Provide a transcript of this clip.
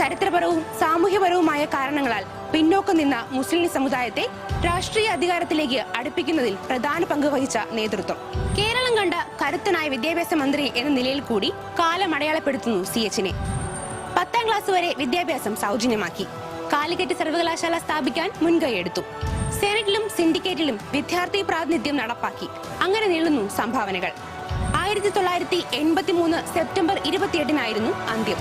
ചരിത്രപരവും സാമൂഹ്യപരവുമായ കാരണങ്ങളാൽ പിന്നോക്കം നിന്ന മുസ്ലിം സമുദായത്തെ രാഷ്ട്രീയ അധികാരത്തിലേക്ക് അടുപ്പിക്കുന്നതിൽ പ്രധാന പങ്ക് വഹിച്ച നേതൃത്വം. കേരളം കണ്ട കരുത്തനായ വിദ്യാഭ്യാസ മന്ത്രി എന്ന നിലയിൽ കൂടി കാലം അടയാളപ്പെടുത്തുന്നു സി എച്ചിനെ പത്താം ക്ലാസ് വരെ വിദ്യാഭ്യാസം സൗജന്യമാക്കി. കാലിക്കറ്റ് സർവകലാശാല സ്ഥാപിക്കാൻ മുൻകൈയെടുത്തു സെനറ്റിലും സിൻഡിക്കേറ്റിലും വിദ്യാർത്ഥി പ്രാതിനിധ്യം നടപ്പാക്കി. അങ്ങനെ നീളുന്നു സംഭാവനകൾ. ആയിരത്തി തൊള്ളായിരത്തി എൺപത്തി മൂന്ന് സെപ്റ്റംബർ ഇരുപത്തിയെട്ടിനായിരുന്നു അന്ത്യം.